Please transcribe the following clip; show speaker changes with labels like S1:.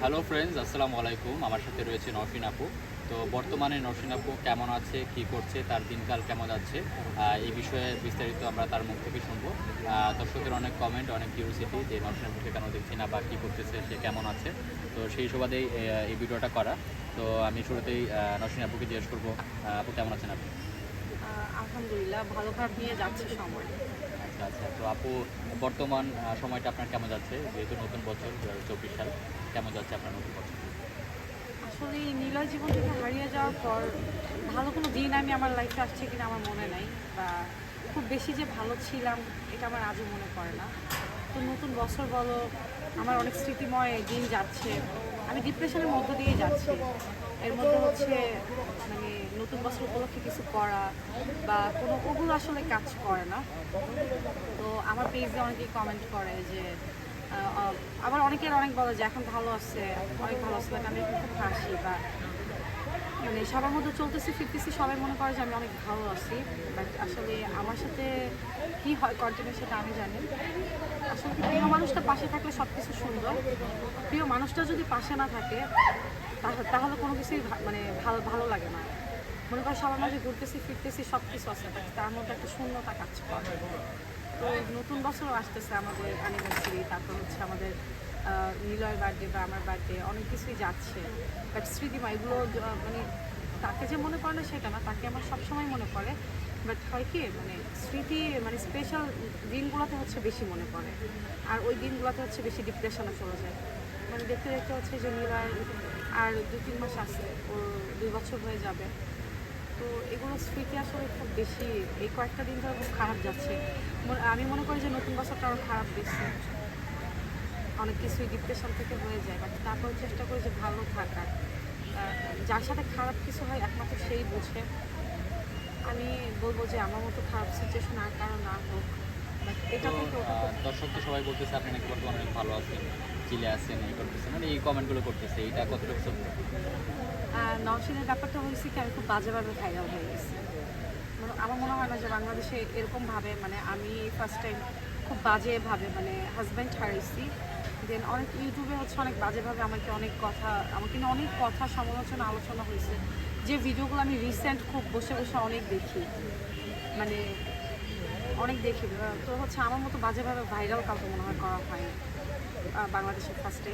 S1: Hello friends আসসালামু আলাইকুম। আমার সাথে রয়েছে নরসিন আপু। তো বর্তমানে নরসিন আপু কেমন আছে, কি করছে, তার দিনকাল কেমন যাচ্ছে? এই বিষয়ে বিস্তারিত আমরা তার মুখ থেকে শুনব। দর্শকের অনেক কমেন্ট অনেক কিউরিসিটি যে নরসিন আপুকে কেন দেখছি না বা কী করতেছে, সে কেমন আছে? তো সেই সুবাদেই এই ভিডিওটা করা। তো আমি শুরুতেই নরসিন আপুকে জিজ্ঞেস করব আপু কেমন আছেন আপনি?
S2: আলহামদুলিল্লাহ, ভালো খারাপ নিয়ে যাচ্ছে সময়।
S1: আচ্ছা তো আপু, বর্তমান সময়টা আপনার কেমন যাচ্ছে? যেহেতু নতুন বছর, দু চব্বিশ সাল, কেমন যাচ্ছে আপনার নতুন বছর?
S2: আসলে নিলয় জীবন থেকে হারিয়ে যাওয়ার পর ভালো কোনো দিন আমি আমার লাইফে আসছে কিনা আমার মনে নাই বা খুব বেশি যে ভালো ছিলাম, এটা আমার আজও মনে পড়ে না। তো নতুন বছর বলো আমার অনেক স্মৃতিময় দিন যাচ্ছে। আমি ডিপ্রেশনের মধ্য দিয়ে যাচ্ছি। এর মধ্যে হচ্ছে মানে নতুন বছর উপলক্ষে কিছু করা বা কোনো ওগুলো আসলে কাজ করে না। তো আমার পেজে অনেকেই কমেন্ট করে যে আবার অনেকের অনেক বলে যে, এখন ভালো আছে, অনেক ভালো আছে আমি খুব হাসি বা মানে সবার মধ্যে চলতেছি ফিরতেছি, সবাই মনে করে যে আমি অনেক ভালো আছি। বাট আসলে আমার সাথে কি হয় কন্টিনিউ সেটা আমি জানি আসলে প্রিয় মানুষটা পাশে থাকলে সব কিছু সুন্দর? প্রিয় মানুষটা যদি পাশে না থাকে, তাহ- তাহলে কোনো কিছুই মানে ভালো ভালো লাগে না। মনে করো সবার মাঝে ঘুরতেছি, ফিরতেছি সব কিছু আছে তার মধ্যে একটা শূন্যতা কাজ করে। তো নতুন বছর আসতেছে আমাদের অ্যানিভার্সারি তারপর হচ্ছে আমাদের আহ, নিলয়ের বার্থডে বা আমার বার্থডে অনেক কিছুই যাচ্ছে। বাট স্মৃতিমা এগুলো মানে তাকে যে মনে পড়ে না সেটা না তাকে আমার সবসময় মনে পড়ে। বাট হয় কি মানে স্মৃতি মানে স্পেশাল দিনগুলোতে হচ্ছে বেশি মনে পড়ে। আর ওই দিনগুলোতে হচ্ছে বেশি ডিপ্রেশনে চলে যায়। মানে দেখতে দেখতে হচ্ছে যে নিলয় আর দু তিন মাস আছে ওর দুই বছর হয়ে যাবে। তো এগুলো স্মৃতি আসলে খুব বেশি এই কয়েকটা দিন ধরে খুব খারাপ যাচ্ছে। আমি মনে করি যে নতুন বছরটা আরও খারাপ বেশি। অনেক কিছুই ডিপ্রেশন থেকে হয়ে যায় বাট তারপর চেষ্টা করি যে ভালো থাকার। যার সাথে খারাপ কিছু হয় একমাত্র সেই বুঝে। আমি বলব যে আমার মতো খারাপ সিচুয়েশন আর কারও না হোক এটা
S1: তো
S2: থেকে ওটা
S1: আহ, দর্শক তো সবাই বলতেছে আপনি নাকি বর্তমানে অনেক ভালো আছেন চিলে আছেন এই করতেছেন। মানে এই কমেন্টগুলো করতেছে এইটা কতটুকু সত্য?
S2: নওশিনের ব্যাপারটা হয়েছে কি আমি খুব বাজেভাবে ভাইরাল হয়ে গেছি। মানে আমার মনে হয় না যে বাংলাদেশে এরকমভাবে মানে আমি ফার্স্ট টাইম খুব বাজেভাবে মানে হাজব্যান্ড হারাইছি। দেন অনেক ইউটিউবে হচ্ছে অনেক বাজেভাবে আমাকে অনেক কথা, আমাকে নিয়ে অনেক কথা, সমালোচনা, আলোচনা হয়েছে। যে ভিডিওগুলো আমি রিসেন্ট খুব বসে বসে অনেক দেখি। মানে অনেক দেখি। তো হচ্ছে আমার মতো বাজেভাবে ভাইরাল কাউকে মনে হয় করা হয় বাংলাদেশের ফার্স্টে